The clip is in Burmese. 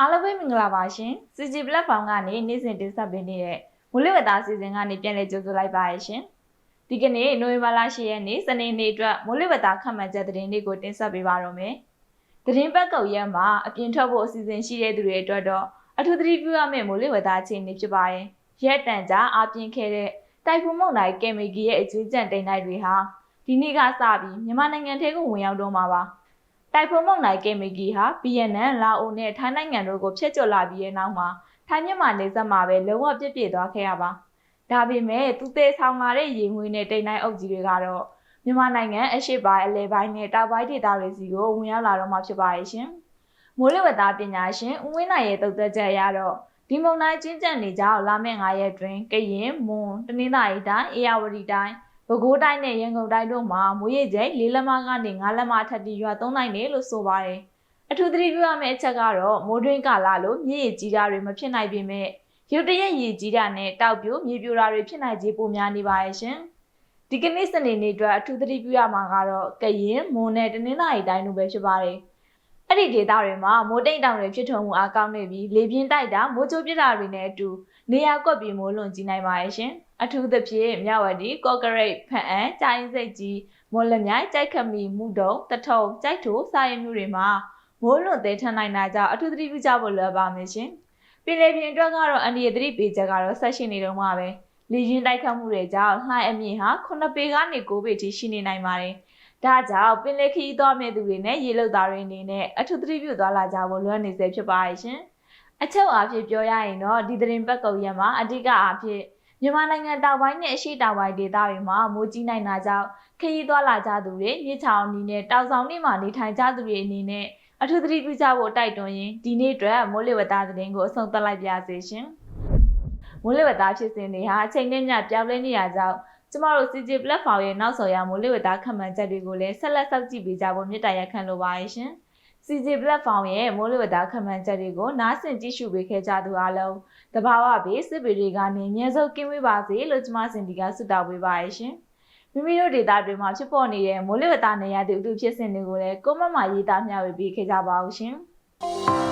အားလုံးပဲမင်္ဂလာပါရှင် CG platform ကနေနေ့စဉ်တင်ဆက်ပေးနေတဲ့မူလဝတ္တာအစီအစဉ်ကနေပြန်လည်ကြိုဆိုလိုက်ပါရရှင်ဒီကနေ့နိုဝင်ဘာလ10ရက်နေ့စနေနေ့အတွက်မူလဝတ္တာခန့်မှန်းချက်သတင်းလေးကိုတင်ဆက်ပေးပါတော့မယ်သတင်းပတ်ကုတ်ရက်မှာအပြင်ထွက်ဖို့အစီအစဉ်ရှိတဲ့သူတွေအတွက်တော့အထူးသတိပြုရမယ့်မူလဝတ္တာအခြေအနေဖြစ်ပါတယ်ရက်တန်ကြာအပြင်ခဲ့တဲ့တိုက်ဖုန်းမုန်တိုင်းကင်မီဂီရဲ့အကျွေးကြံတိန်တိုက်တွေဟာဒီနေ့ကစပြီးမြန်မာနိုင်ငံထဲကိုဝင်ရောက်တော့မှာပါ တိုက်ဖုန်းမုန်တိုင်းကင်မီဂီဟာဗီယက်နမ်လာအိုနဲ့ထိုင်းနိုင်ငံတို့ကိုဖျက်ချော်လာပြီးတဲ့နောက်မှာထိုင်းမြန်မာနယ်စပ်မှာပဲလုံးဝပြစ်ပြစ်သွားခဲ့ရပါဒါပေမဲ့သူသေးဆောင်လာတဲ့ရေငွေနဲ့တိန်တိုင်းအုပ်ကြီးတွေကတော့မြန်မာနိုင်ငံအရှေ့ပိုင်းအလဲပိုင်းနဲ့တောင်ပိုင်းဒေသတွေစီကိုဝင်ရောက်လာတော့မှာဖြစ်ပါရဲ့ရှင်မိုးလေဝသပညာရှင်ဦးဝင်းနိုင်ရဲ့တုတ်သက်ချက်အရတော့ဒီမုန်တိုင်းကျင်းကျက်နေကြလာမယ့်9ရက်တွင်ကရင်မွန်တနင်္သာရီတိုင်းအေရဝတီတိုင်း ပဲခူးတိုင်းနဲ့ရန်ကုန်တိုင်းတို့မှာမိုးရေချိန်၄လက်မကနေ၅လက်မထပ်ပြီးရွာသွန်းနိုင်တယ်လို့ဆိုပါတယ်။အထူးသတိပြုရမယ့်အချက်ကတော့မိုးတွင်းကာလလို့မြေရေကြီးတာတွေမဖြစ်နိုင်ပေမဲ့ရုတ်တရက်ရေကြီးတာနဲ့တောက်ပြိုမြေပြိုတာတွေဖြစ်နိုင်ခြေပိုများနေပါရဲ့ရှင်။ဒီကနေ့စနေနေ့အတွက်အထူးသတိပြုရမှာကတော့ကရင်မွန်နဲ့တနင်္သာရီတိုင်းတို့ပဲဖြစ်ပါတယ်။ အဲ့ဒီဒေသတွေမှာမိုးတိတ်တောင်တွေဖြစ်ထွန်းမှုအားကောင်းနေပြီးလေပြင်းတိုက်တာမိုးကြိုးပြစ်တာတွေနဲ့အတူနေရာကွက်ပြီးမိုးလွန်ကြီးနိုင်ပါရဲ့ရှင်။အထူးသဖြင့်မြဝတီကော့ကရိတ်ဖန်အံကျိုင်းစိတ်ကြီးမော်လမြိုင်ကြိုက်ခမီမူတုံတထုံကြိုက်ထိုစာရမျိုးတွေမှာမိုးလွန်သေးထန်နိုင်တာကြောင့်အထူးသတိပြုကြဖို့လိုပါမယ်ရှင်။ပြည်လေပြင်အတွက်ကတော့အန်ဒီရသတိပေးချက်ကတော့ဆက်ရှိနေတော့မှာပဲ။လေရင်တိုက်ခတ်မှုတွေကြောင့်လှိုင်းအမြင့်ဟာ9ပေကနေ9ပေထိရှိနေနိုင်ပါတယ်။ ဒါကြောင့်ပင်လယ်ခရီးသွားမယ့်သူတွေနဲ့ရေလုံသားတွေအနေနဲ့အထူးသတိပြုသွားလာကြဖို့လွှမ်းနေစေဖြစ်ပါရဲ့ရှင်။အချက်အားဖြင့်ပြောရရင်တော့ဒီသတင်းပတ်ကုံရက်မှာအဓိကအားဖြင့်မြန်မာနိုင်ငံတောင်ပိုင်းနဲ့အရှေ့တောင်ပိုင်းဒေသတွေမှာမိုးကြီးနိုင်တာကြောင့်ခရီးသွားလာကြသူတွေမြေချောင်အနေနဲ့တောင်ဆောင်တွေမှာနေထိုင်ကြသူတွေအနေနဲ့အထူးသတိပြုကြဖို့တိုက်တွန်းရင်းဒီနေ့အတွက်မိုးလေဝသသတင်းကိုအဆုံးသတ်လိုက်ပါရစေရှင်။မိုးလေဝသဖြစ်စဉ်တွေဟာအချိန်နဲ့မျှပြောင်းလဲနေရကြောင်း ကျမတို့ CJ platform ရဲ့နောက်ဆော်ရမိုးလေဝသခန့်မှန်းချက်တွေကိုလည်းဆက်လက်စောင့်ကြည့်ပေးကြဖို့မြစ်တာရက်ခံလိုပါရဲ့ရှင်။ CJ platform ရဲ့မိုးလေဝသခန့်မှန်းချက်တွေကိုနားဆင်ကြည့်ရှုပေးခဲ့ကြသူအားလုံးတဘာဝဘေးစစ်ပေတွေကနေအမြဲဆုံးကင်းဝေးပါစေလို့ကျမစင်ဒီကဆုတောင်းပေးပါရဲ့ရှင်။မိမိတို့ဒေတာတွေမှာဖြစ်ပေါ်နေတဲ့မိုးလေဝသနေရာသည့်အထူးဖြစ်စဉ်တွေကိုလည်းကိုမမရေးသားမျှဝေပေးခဲ့ကြပါဦးရှင်။